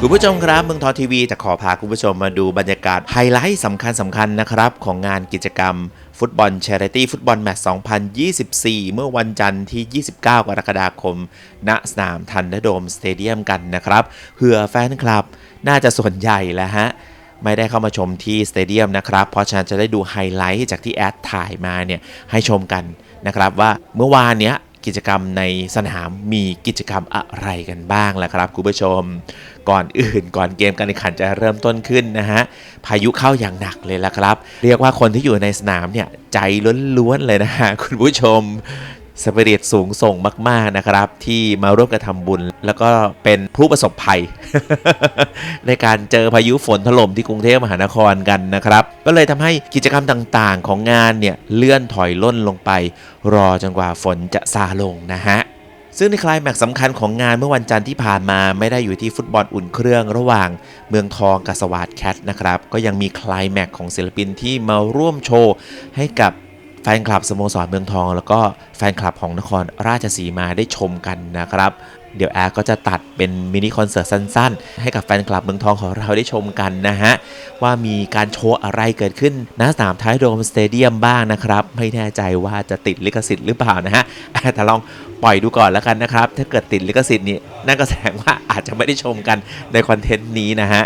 คุณผู้ชมครับเมืองทอทีวีจะขอพาคุณผู้ชมมาดูบรรยากาศไฮไลท์สำคัญสำคัญนะครับ ของงานกิจกรรม ฟุตบอล Charity ฟุตบอลแมตช์2024 เมื่อวันจันทร์ที่ 29 กรกฎาคม ณสนามทันเดอร์โดมสเตเดียมกันนะครับเพื่อแฟนคลับ น่าจะส่วนใหญ่แล้วฮะ ไม่ได้เข้ามาชมที่สเตเดียมนะครับ เพราะฉะนั้นจะได้ดูไฮไลท์จากที่แอดถ่ายมาเนี่ยให้ชมกันนะครับว่าเมื่อวานเนี้ย กิจกรรมในสนามมีกิจกรรมอะไรกันบ้างล่ะครับคุณผู้ชม ก่อนอื่นก่อนเกมการแข่งขันจะเริ่มต้นขึ้นนะฮะพายุเข้าอย่างหนักเลยละครับ เรียกว่าคนที่อยู่ในสนามเนี่ยใจล้วนๆเลยนะฮะคุณผู้ชม สปิริตสูงส่งมาก ๆนะครับ ที่มาร่วมกระทำบุญ แล้วก็เป็นผู้ประสบภัย ในการเจอพายุฝนถล่มที่กรุงเทพมหานครกันนะครับ ก็เลยทำให้กิจกรรมต่างๆ ของงานเนี่ยเลื่อนถอยล่นลงไป รอจนกว่าฝนจะซาลงนะฮะซึ่งในคลายแม็กสำคัญของงานเมื่อวันจันทร์ที่ผ่านมาไม่ได้อยู่ที่ฟุตบอลอุ่นเครื่องระหว่างเมืองทองกับสวาดแคทนะครับ ก็ยังมีคลายแม็กของศิลปินที่มาร่วมโชว์ให้กับ แฟนคลับสโมสรเมืองทอง แล้วก็แฟนคลับของนครราชสีมาได้ชมกันนะครับ เดี๋ยวแอร์ก็จะตัดเป็นมินิคอนเสิร์ตสั้นๆ ให้กับแฟนคลับเมืองทองของเราได้ชมกันนะฮะ ว่ามีการโชว์อะไรเกิดขึ้นณสนามท้ายโดมสเตเดียมบ้างนะครับ ไม่แน่ใจว่าจะติดลิขสิทธิ์หรือเปล่านะฮะแต่ลองปล่อยดูก่อนแล้วกันนะครับ ถ้าเกิดติดลิขสิทธิ์นี่นั่นก็แสดงว่าอาจจะไม่ได้ชมกันในคอนเทนต์นี้นะฮะ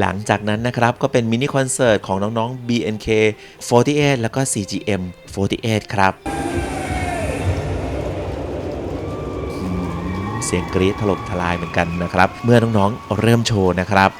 หลังจากนั้นนะครับ ก็เป็นมินิคอนเสิร์ตของน้องๆ BNK48 แล้วก็ CGM48 ครับ เสียงกรี๊ดถล่มทลายเหมือนกันนะครับ เมื่อน้องๆเริ่มโชว์นะครับ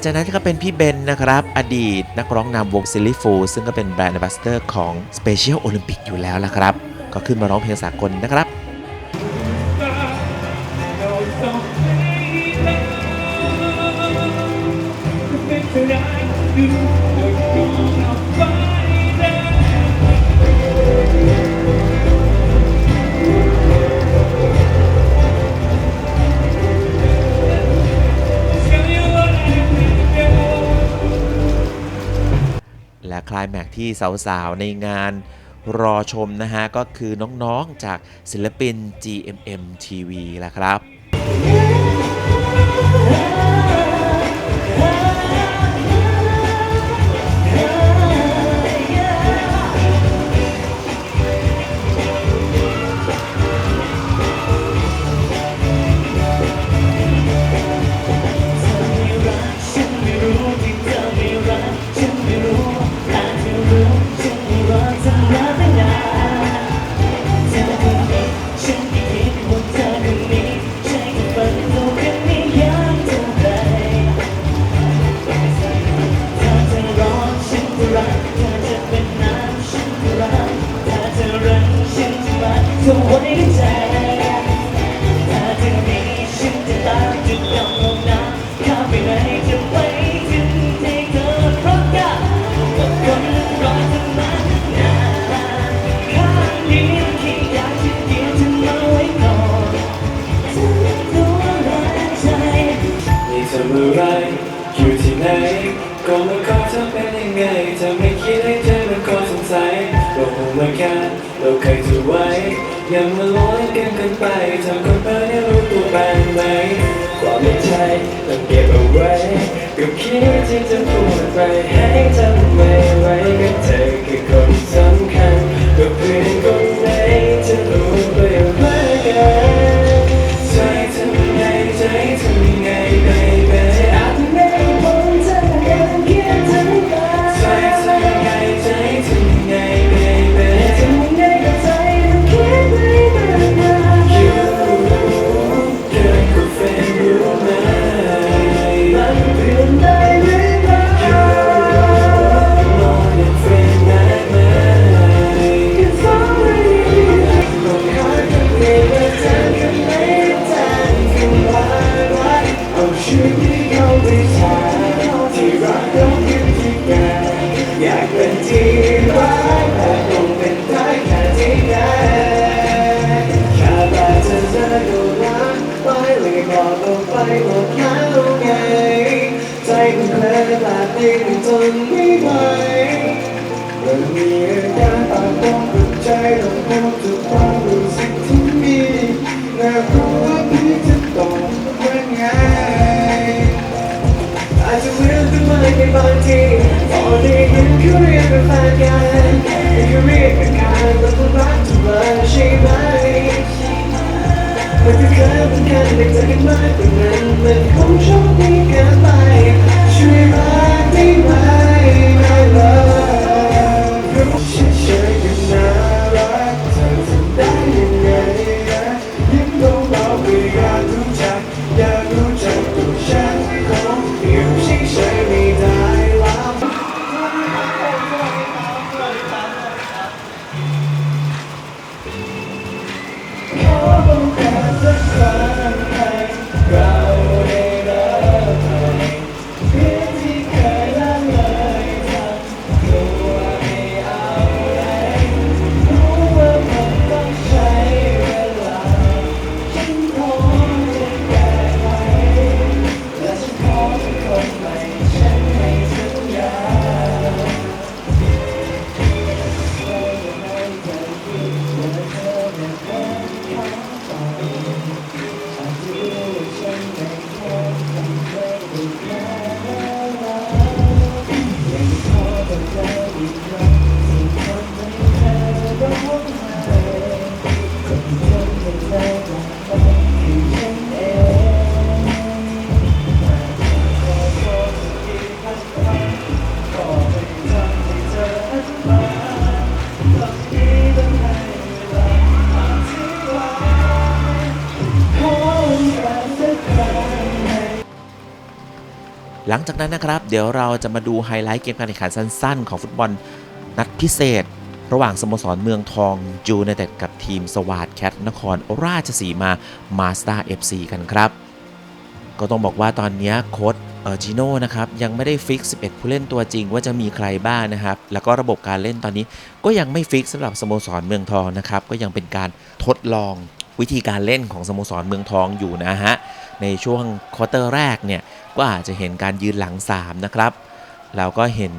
งจากนั้นก็เป็นพี่เบนนะครับ อดีตนักร้องนำวงซิลิฟูซึ่งก็เป็นแบรนด์บัสเตอร์ของ Special Olympic อยู่แล้วละครับ ก็ขึ้นมาร้องเพลงสากลนะครับ ที่สาวๆ ในงานรอชมนะฮะ ก็คือน้องๆจากศิลปิน GMM TV ละครับ Yeah. แต่เก็บเอาไว้ก็คิดที่จะพูดไปให้จำไม่ไว้กับเธอ มันจะเกิดเป็นการเด็กจะกันไมากกว่านั้นมันคงโชคดีกัน หลังจากนั้นนะครับ เดี๋ยวเราจะมาดูไฮไลท์เกมการแข่งขันสั้นๆ ของฟุตบอลนัดพิเศษ ระหว่างสโมสรเมืองทองจูไนเต็ดกับทีมสวาดแคทนครราชสีมามาสเตอร์ FC กันครับ ก็ต้องบอกว่าตอนนี้โค้ดเออจิโน่นะครับยังไม่ได้ฟิก 11 ผู้เล่นตัวจริงว่าจะมีใครบ้างนะครับ แล้วก็ระบบการเล่นตอนนี้ก็ยังไม่ฟิกสำหรับสโมสรเมืองทองนะครับ ก็ยังเป็นการทดลองวิธีการเล่นของสโมสรเมืองทองอยู่นะฮะ ในช่วงควอเตอร์แรกเนี่ยก็อาจจะเห็นการยืนหลัง 3 นะครับแล้วก็เห็น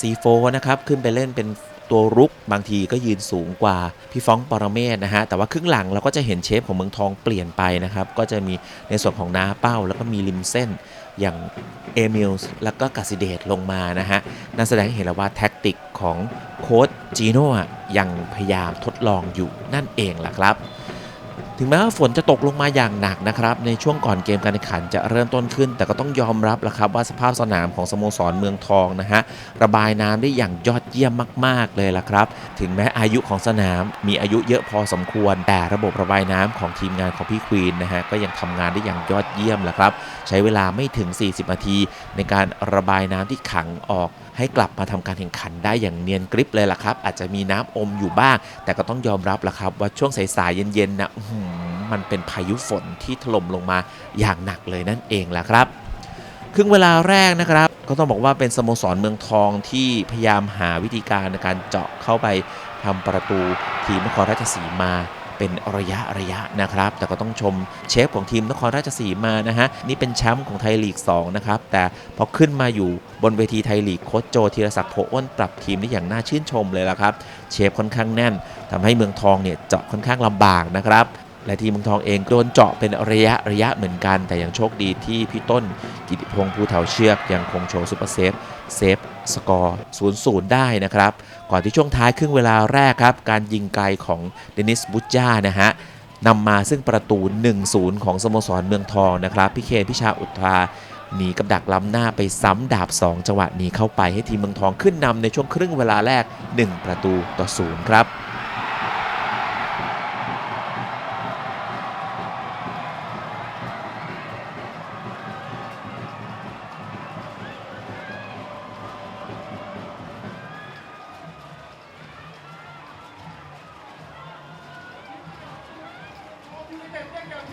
ซีโฟนะครับขึ้นไปเล่นเป็นตัวรุกบางทีก็ยืนสูงกว่าพี่ฟ้องปรเมศนะฮะแต่ว่าครึ่งหลังเราก็จะเห็นเชฟของเมืองทองเปลี่ยนไปนะครับก็จะมีในส่วนของนาเป้า แล้วก็มีริมเส้นอย่างเอมิลส์แล้วก็กาซิเดตลงมานะฮะนั่นแสดงให้เห็นแล้วว่าแท็กติกของโค้ชจีโน่ยังพยายามทดลองอยู่นั่นเองล่ะครับ ถึงแม้ว่าฝนจะตกลงมาอย่างหนักนะครับในช่วงก่อนเกมการแข่งขันจะเริ่มต้นขึ้น แต่ก็ต้องยอมรับแล้วครับว่าสภาพสนามของสโมสรเมืองทองนะฮะระบายน้ำได้อย่างยอดเยี่ยมมาก ๆ เลยล่ะครับ ถึงแม้อายุของสนามมีอายุเยอะพอสมควร แต่ระบบระบายน้ำของทีมงานของพี่ควีนนะฮะก็ยังทำงานได้อย่างยอดเยี่ยมละครับ ใช้เวลาไม่ถึง 40 นาที ในการระบายน้ำที่ขังออกให้กลับมาทำการแข่งขันได้อย่างเนียนกริบเลยล่ะครับ อาจจะมีน้ำอมอยู่บ้าง แต่ก็ต้องยอมรับล่ะครับ ว่าช่วงสายๆเย็นๆนะมันเป็นพายุฝนที่ถล่มลงมาอย่างหนักเลยนั่นเองล่ะครับครึ่งเวลาแรกนะครับ ก็ต้องบอกว่าเป็นสโมสรเมืองทองที่พยายามหาวิธีการในการเจาะเข้าไปทำประตูทีมนครราชสีมา เป็นระยะระยะนะครับ แต่ก็ต้องชมเชฟของทีมนครราชสีมานะฮะนี่เป็นแชมป์ของไทยลีก 2 นะครับ แต่พอขึ้นมาอยู่บนเวทีไทยลีกโค้ชโจธีรศักดิ์โพอ้นปรับทีมได้อย่างน่าชื่นชมเลยละครับ เชฟค่อนข้างแน่นทำให้เมืองทองเนี่ยเจาะค่อนข้างลำบากนะครับ และทีมเมืองทองเองโดนเจาะเป็นระยะระยะเหมือนกัน แต่ยังโชคดีที่พี่ต้นกิติพงษ์ภูเถาเชือกยังคงโชว์ซุปเปอร์เซฟเซฟสกอร์ 0-0 ได้นะครับ ก่อนที่ช่วงท้ายครึ่งเวลาแรกครับ การยิงไกลของเดนิสบุจจ้านะฮะนำมาซึ่งประตู 1-0 ของสโมสรเมืองทองนะครับ พี่เคนพิชาอุทราหนีกับดักล้ำหน้าไปซ้ำดาบ 2 จังหวะหนีเข้าไปให้ทีมเมืองทองขึ้นนำในช่วงครึ่งเวลาแรก 1 ประตูต่อ 0 ครับ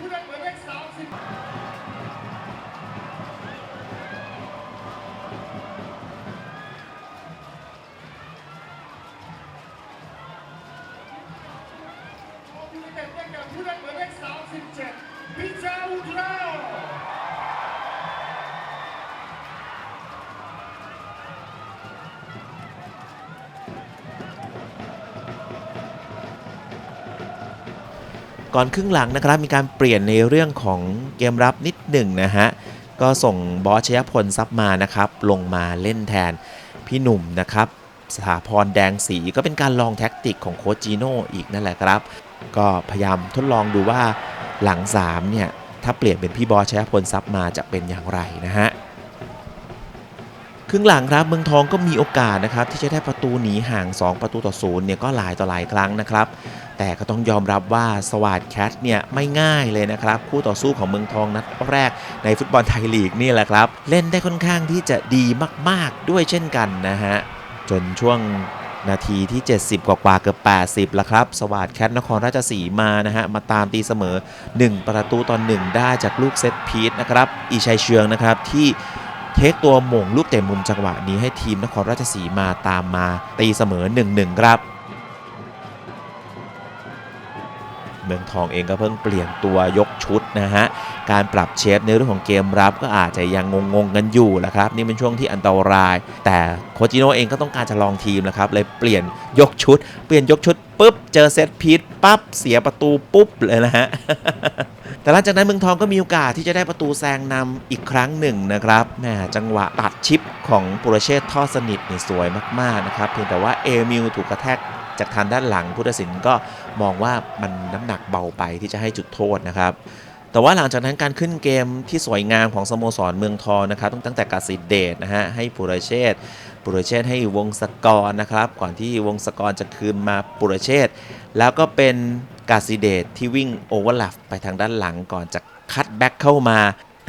你在外面吃啥子 ก่อนครึ่งหลังนะครับมีการเปลี่ยนในเรื่องของเกมรับนิดหนึ่งนะฮะก็ส่งบอสชยพลซับมานะครับลงมาเล่นแทนพี่หนุ่มนะครับสถาพรแดงสีก็เป็นการลองแท็กติกของโคชจีโน่อีกนั่นแหละครับ ก็พยายามทดลองดูว่าหลัง3เนี่ยถ้าเปลี่ยนเป็นพี่บอสชยพลซับมาจะเป็นอย่างไรนะฮะ ครึ่งหลังครับเมืองทองก็มีโอกาสนะครับที่จะได้ประตูหนีห่าง 2 ประตูต่อศูนย์เนี่ยก็หลายต่อหลายครั้งนะครับ แต่ก็ต้องยอมรับว่าสวาดแคทเนี่ยไม่ง่ายเลยนะครับ คู่ต่อสู้ของเมืองทองนัดแรกในฟุตบอลไทยลีกนี่แหละครับ เล่นได้ค่อนข้างที่จะดีมากๆด้วยเช่นกันนะฮะจนช่วงนาทีที่ 70 กว่าๆเกือบ80 แล้วครับ สวาดแคทนครราชสีมานะฮะ มาตามตีเสมอ 1 ประตูต่อ1ได้จากลูกเซตพีทนะครับ อีชัยเชืองนะครับที่ เทคตัวหม่งลูกเตะมุมจังหวะนี้ให้ทีมนครราชสีมาตามมาตีเสมอ 1-1 ครับ เมืองทองเองก็เพิ่งเปลี่ยนตัวยกชุดนะฮะ การปรับเชฟในเรื่องของเกมรับก็อาจจะยังงงๆกันอยู่แหละครับ นี่เป็นช่วงที่อันตราย แต่โคชจิโนเองก็ต้องการจะลองทีมนะครับ เลยเปลี่ยนยกชุด เปลี่ยนยกชุดปุ๊บ เจอเซตพีทปั๊บ เสียประตูปุ๊บเลยนะฮะแต่หลังจากนั้นเมืองทองก็มีโอกาสที่จะได้ประตูแซงนำอีกครั้งหนึ่งนะครับแหมจังหวะตัดชิปของปุรเชษฐ์ทอสนิทนี่สวยมากๆนะครับเพียงแต่ว่าเอมิลถูกกระแทก จากทางด้านหลังผู้ตัดสินก็มองว่ามันน้ำหนักเบาไปที่จะให้จุดโทษนะครับแต่ว่าหลังจากนั้นการขึ้นเกมที่สวยงามของสโมสรเมืองทองนะครับตั้งแต่กาสิเดชนะฮะให้ปุรเชษฐ์ปุรเชษฐ์ให้วงศกรนะครับ ก่อนที่วงศกรจะคืนมาปุรเชษฐ์แล้วก็เป็นกาซิเดชที่วิ่งโอเวอร์ลับไปทางด้านหลังก่อนจะคัดแบ็กเข้ามา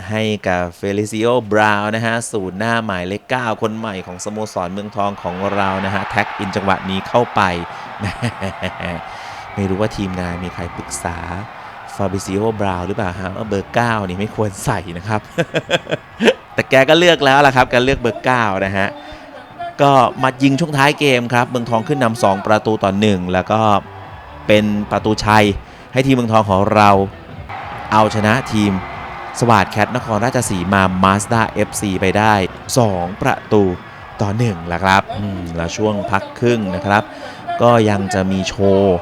ให้กับเฟลิซิโอบราวน์นะฮะ สูตรหน้าหมายเลข9คนใหม่ของสโมสรเมืองทองของเรานะฮะ แท็กอินจังหวะนี้เข้าไป ไม่รู้ว่าทีมงานมีใครปรึกษาฟาบิซิโอบราวน์หรือเปล่าฮะว่าเบอร์ 9 นี่ไม่ควรใส่นะครับ แต่แกก็เลือกแล้วล่ะครับแกเลือกเบอร์ 9 นะฮะ ก็มายิงช่วงท้ายเกมครับ เมืองทองขึ้นนำ2ประตูต่อ 1 แล้วก็เป็นประตูชัยให้ทีมเมืองทองของเราเอาชนะทีม สวัสดแคทนครราชสีมามาสด้า FC ไปได้ 2 ประตูต่อ1ละครับแล้วช่วงพักครึ่งนะครับ ก็ยังจะมีโชว์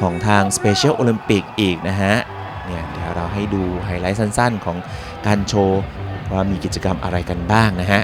ของทาง Special Olympic อีกนะฮะเนี่ยเดี๋ยวเราให้ดูไฮไลท์สั้นๆ ของการโชว์ว่ามีกิจกรรมอะไรกันบ้างนะฮะ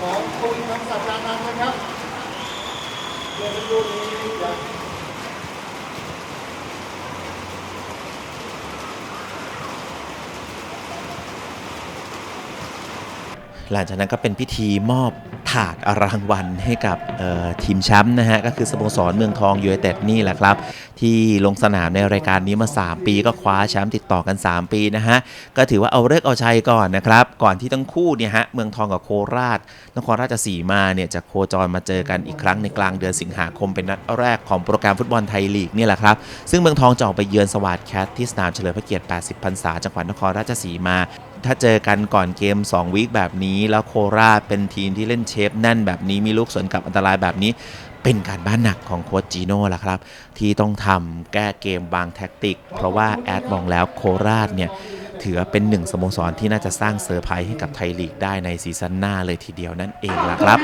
ของคุณคำสัจจานันท์นะครับเดี๋ยวสักครู่นี้จะหลังจากนั้นก็เป็นพิธีมอบ ถาดรางวัลให้กับทีมแชมป์นะฮะก็คือสโมสรเมืองทองยูไนเต็ดนี่แหละครับ ที่ลงสนามในรายการนี้มา 3 ปีก็คว้าแชมป์ติดต่อกัน 3 ปีนะฮะก็ถือว่าเอาเลิกเอาชัยก่อนนะครับ ก่อนที่ทั้งคู่เนี่ยฮะเมืองทองกับโคราช นครราชสีมาเนี่ยจะโคจรมาเจอกันอีกครั้งในกลางเดือนสิงหาคมเป็นนัดแรกของโปรแกรมฟุตบอลไทยลีกนี่แหละครับซึ่งเมืองทองจะออกไปเยือนสวัสดแคทที่สนามเฉลิมพระเกียรติ 80พรรษาจังหวัดนครราชสีมา ถ้าเจอกันก่อนเกม 2 วีคแบบนี้ แล้วโคราชเป็นทีมที่เล่นเชฟแน่นแบบนี้มีลูกสวนกลับอันตรายแบบนี้ เป็นการบ้านหนักของโค้ชจีโน่ละครับ ที่ต้องทำแก้เกมบางแท็กติก เพราะว่าแอดมองแล้วโคราชเนี่ยถือเป็นหนึ่งสโมสรที่น่าจะสร้างเซอร์ไพรส์ให้กับไทยลีกได้ในซีซั่นหน้าเลยทีเดียวนั่นเองล่ะครับ